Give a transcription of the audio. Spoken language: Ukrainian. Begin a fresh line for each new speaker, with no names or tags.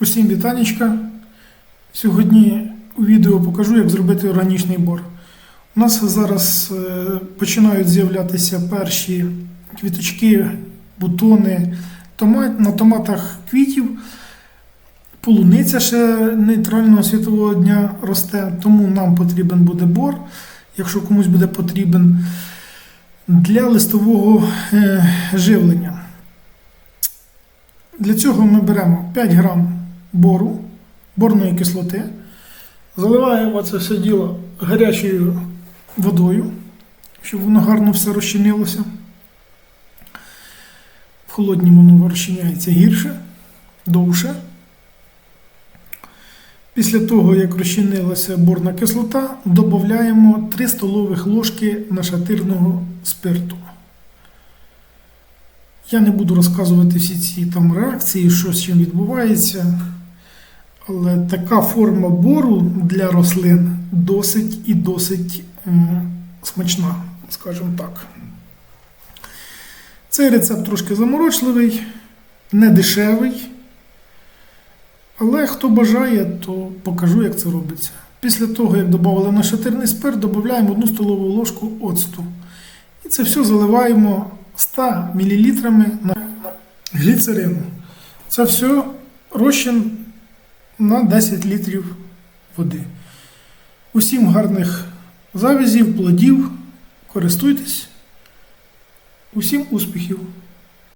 Усім вітанечка. Сьогодні у відео покажу, як зробити органічний бор. У нас зараз е, починають з'являтися перші квіточки, бутони на томатах квітів. Полуниця ще нейтрального світового дня росте, тому нам потрібен буде бор, якщо комусь буде потрібен, для листового е, живлення. Для цього ми беремо 5 грам бору, борної кислоти, заливаємо це все діло гарячою водою, щоб воно гарно все розчинилося. В холодній воно розчиняється гірше, довше. Після того, як розчинилася борна кислота, додаємо 3 столових ложки нашатирного спирту. Я не буду розказувати всі ці там реакції, що з чим відбувається. Але така форма бору для рослин досить і досить смачна, скажімо так. Цей рецепт трошки заморочливий, не дешевий. Але хто бажає, то покажу, як це робиться. Після того, як додали нашатирний спирт, додаємо 1 столову ложку оцту. І це все заливаємо 100 мл на гліцерину. Це все розчин на 10 літрів води. Усім гарних завязів, плодів, користуйтесь. Усім успіхів!